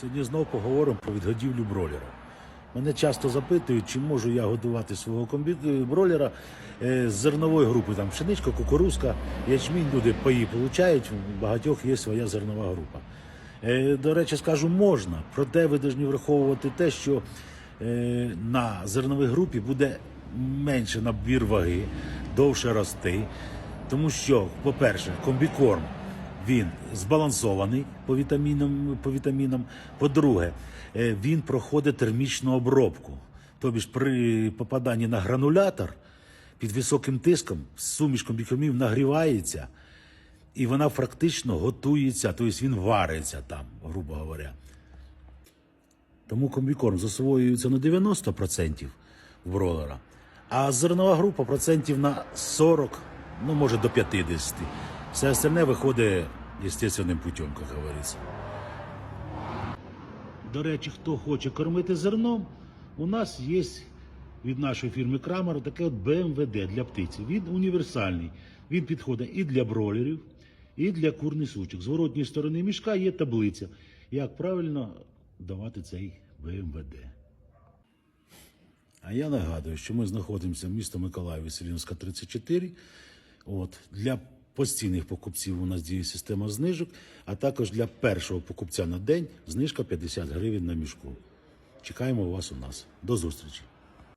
Сьогодні знов поговоримо про відгодівлю бролера. Мене часто запитують, чи можу я годувати свого е, бролера е, з зернової групи. Там пшеничка, кукурузка, ячмінь, люди паї получають, у багатьох є своя зернова група. Е, До речі, скажу, можна, проте ви повинні враховувати те, що на зерновій групі буде менше набір ваги, довше рости. Тому що, по-перше, комбікорм він збалансований по вітамінам. По вітамінам. По-друге, е, він проходить термічну обробку. Тобто ж при попаданні на гранулятор під високим тиском суміш комбікормів нагрівається, і вона практично готується, тобто він вариться там, грубо говоря. Тому комбікорм засвоюється на 90% в бролера, а зернова група процентів на 40, ну може до 50. Все остальне виходить естественним путем, як говориться. До речі, хто хоче кормити зерном, у нас є від нашої фірми Крамер таке от БМВД для птиці. Він універсальний. Він підходить і для бролерів, і для курних сучок. З воротньої сторони мішка є таблиця, як правильно давати цей БМВД. А я нагадую, що ми знаходимося в місто Миколаїв, Веселінська, 34. От, для постійних покупців у нас діє система знижок, а також для першого покупця на день знижка 50 гривень на мішку. Чекаємо вас у нас. До зустрічі!